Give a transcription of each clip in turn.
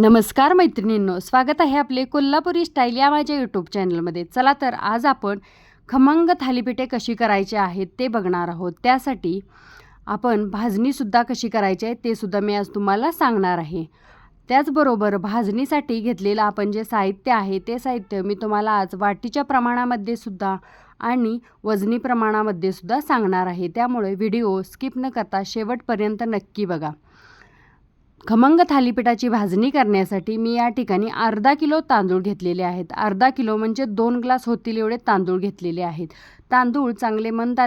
नमस्कार मैत्रिणींनो स्वागत आहे आपले कोल्हापुरी स्टाईल या माझ्या यूट्यूब चॅनलमध्ये चला तर आज आपण खमंग थालीपीठे कशी करायचे आहेत ते बघणार आहोत. त्यासाठी आपण भाजणीसुद्धा कशी करायची आहे ते सुद्धा मी आज तुम्हाला सांगणार आहे. त्याचबरोबर भाजणीसाठी घेतलेलं आपण जे साहित्य आहे ते साहित्य मी तुम्हाला आज वाटीच्या प्रमाणामध्ये सुद्धा आणि वजनी प्रमाणामध्ये सुद्धा सांगणार आहे. त्यामुळे व्हिडिओ स्किप न करता शेवटपर्यंत नक्की बघा. खमंग थालीपीठाची भाजणी करण्यासाठी मी या ठिकाणी अर्धा किलो तांदूळ घेतलेले आहेत. अर्धा किलो म्हणजे दोन ग्लास होतील एवढे तांदूळ घेतलेले आहेत. तांदूळ चांगले मंद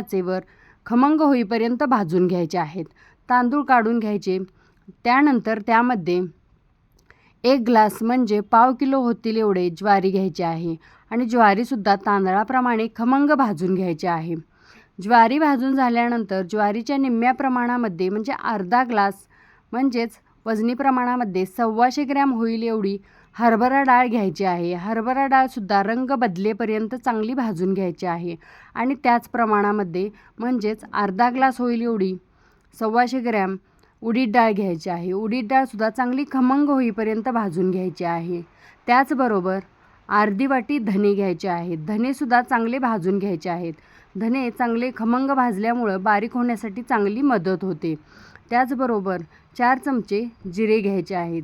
खमंग होईपर्यंत भाजून घ्यायचे आहेत. तांदूळ काढून घ्यायचे. त्यानंतर त्यामध्ये एक ग्लास म्हणजे पाव किलो होतील एवढे ज्वारी घ्यायचे आहे आणि ज्वारीसुद्धा तांदळाप्रमाणे खमंग भाजून घ्यायचे आहे. ज्वारी भाजून झाल्यानंतर ज्वारीच्या निम्म्या प्रमाणामध्ये म्हणजे अर्धा ग्लास म्हणजेच वजनी प्रमाणामध्ये सव्वाशे ग्रॅम होईल एवढी हरभरा डाळ घ्यायची आहे. हरभरा डाळसुद्धा रंग बदलेपर्यंत चांगली भाजून घ्यायची आहे. आणि त्याच प्रमाणामध्ये म्हणजेच अर्धा ग्लास होईल एवढी सव्वाशे ग्रॅम उडीद डाळ घ्यायची आहे. उडीद डाळसुद्धा चांगली खमंग होईपर्यंत भाजून घ्यायची आहे. त्याचबरोबर अर्धी वाटी धने घ्यायचे आहेत. धनेसुद्धा चांगले भाजून घ्यायचे आहेत. धने चांगले खमंग भाजल्यामुळं बारीक होण्यासाठी चांगली मदत होते. त्याचबरोबर चार चमचे जिरे घ्यायचे आहेत.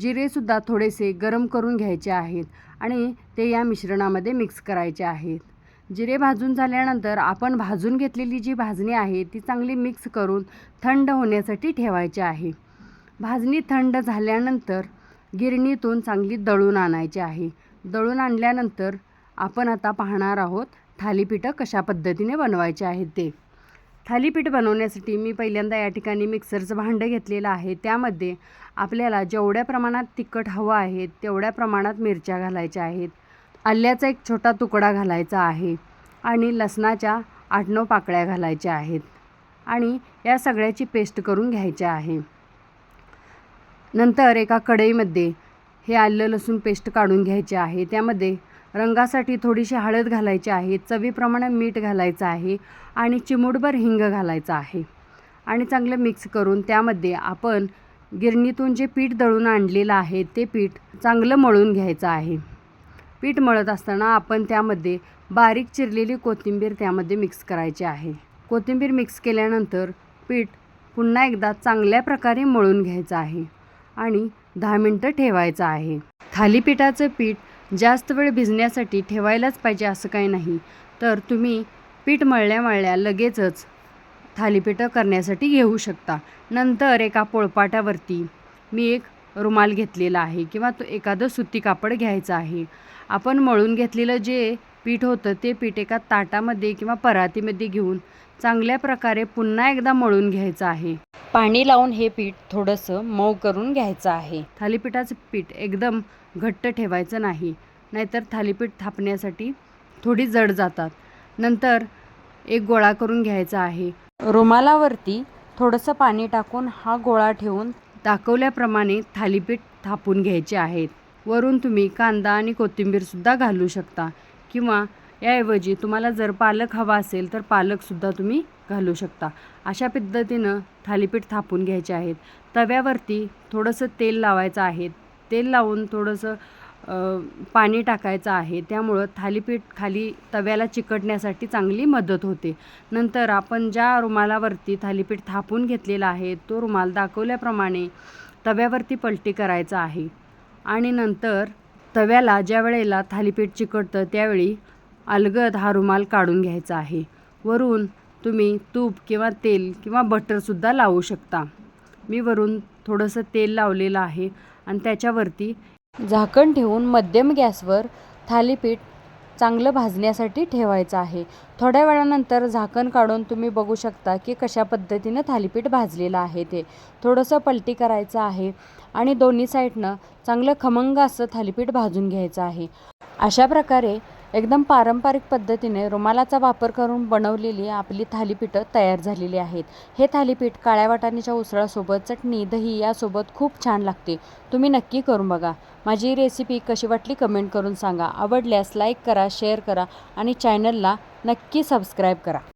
जिरेसुद्धा थोडेसे गरम करून घ्यायचे आहेत आणि ते या मिश्रणामध्ये मिक्स करायचे आहेत. जिरे भाजून झाल्यानंतर आपण भाजून घेतलेली जी भाजणी आहे ती चांगली मिक्स करून थंड होण्यासाठी ठेवायची आहे. भाजणी थंड झाल्यानंतर गिरणीतून चांगली दळून आणायची आहे. दळून आणल्यानंतर आपण आता पाहणार आहोत थालीपीठं कशा पद्धतीने बनवायचे आहेत ते. थालीपीठ बनवण्यासाठी मी पहिल्यांदा या ठिकाणी मिक्सरचं भांडं घेतलेलं आहे. त्यामध्ये आपल्याला जेवढ्या प्रमाणात तिखट हवं आहे तेवढ्या प्रमाणात मिरच्या घालायच्या आहेत. आल्याचा एक छोटा तुकडा घालायचा आहे आणि लसणाच्या आठ नऊ पाकळ्या घालायच्या आहेत आणि या सगळ्याची पेस्ट करून घ्यायची आहे. नंतर एका कढईमध्ये हे आलं लसूण पेस्ट काढून घ्यायचे आहे. त्यामध्ये रंगासाठी थोडीशी हळद घालायची आहे चवीप्रमाणे मीठ घालायचं आहे आणि चिमूटभर हिंग घालायचं आहे. आणि चांगलं मिक्स करून त्यामध्ये आपण गिरणीतून जे पीठ दळून आणलेलं आहे ते पीठ चांगलं मळून घ्यायचं आहे. पीठ मळत असताना आपण त्यामध्ये बारीक चिरलेली कोथिंबीर त्यामध्ये मिक्स करायची आहे. कोथिंबीर मिक्स केल्यानंतर पीठ पुन्हा एकदा चांगल्या प्रकारे मळून घ्यायचं आहे आणि दहा मिनटं ठेवायचं आहे. थालीपीठाचं पीठ जास्त वेळ भिजण्यासाठी ठेवायलाच पाहिजे असं काही नाही. तर तुम्ही पीठ मळल्या मळल्या लगेचच थालीपीठं करण्यासाठी घेऊ शकता. नंतर एका पोळपाटावरती मी एक रुमाल घेतलेला आहे किंवा तो एखादं सुती कापड घ्यायचं आहे. आपण मळून घेतलेलं जे पीठ होतं ते पीठ एका ताटामध्ये किंवा परातीमध्ये घेऊन चांगल्या प्रकारे पुन्हा एकदा मळून घ्यायचं आहे. पाणी लावून हे पीठ थोडंसं मऊ करून घ्यायचं आहे. थालीपीठाचं पीठ एकदम घट्ट ठेवायचं नाही. नाहीतर थालीपीठ थापण्यासाठी थोडी जड जातात. नंतर एक गोळा करून घ्यायचा आहे. रुमालावरती थोडंसं पाणी टाकून हा गोळा ठेवून दाखवल्याप्रमाणे थालीपीठ थापून घ्यायचे आहेत. वरून तुम्ही कांदा आणि कोथिंबीरसुद्धा घालू शकता किंवा याऐवजी तुम्हाला जर पालक हवा असेल तर पालकसुद्धा तुम्ही घालू शकता. अशा पद्धतीनं थालीपीठ थापून घ्यायचे आहेत. तव्यावरती थोडंसं तेल लावायचं आहे. तेल लावून थोडंसं पाणी टाकायचं आहे. त्यामुळं थालीपीठ खाली तव्याला चिकटण्यासाठी चांगली मदत होते. नंतर आपण ज्या रुमालावरती थालीपीठ थापून घेतलेला आहे तो रुमाल दाखवल्याप्रमाणे तव्यावरती पलटी करायचा आहे. आणि नंतर तव्याला ज्या वेळेला थालीपीठ चिकटतं त्यावेळी अलगद हा रुमाल काढून घ्यायचा आहे. वरून तुम्ही तूप किंवा तेल किंवा बटरसुद्धा लावू शकता. मी वरून थोडंसं तेल लावलेलं आहे आणि त्याच्यावरती झाकण ठेवून मध्यम गॅसवर थालीपीठ चांगलं भाजण्यासाठी ठेवायचं आहे. थोड्या वेळानंतर झाकण काढून तुम्ही बघू शकता की कशा पद्धतीनं थालीपीठ भाजलेलं आहे ते. थोडंसं पलटी करायचं आहे आणि दोन्ही साईडनं चांगलं खमंग असं थालीपीठ भाजून घ्यायचं आहे. अशा प्रकारे एकदम पारंपरिक पद्धतीने रुमालाचा वापर करून बनवलेली आपली थालीपीठं तयार झालेली आहेत. हे थालीपीठ काळ्या वाटाण्याच्या उसळासोबत चटणी दही यासोबत खूप छान लागते. तुम्ही नक्की करून बघा. माझी रेसिपी कशी वाटली कमेंट करून सांगा. आवडल्यास लाईक करा शेअर करा आणि चॅनलला नक्की सबस्क्राईब करा.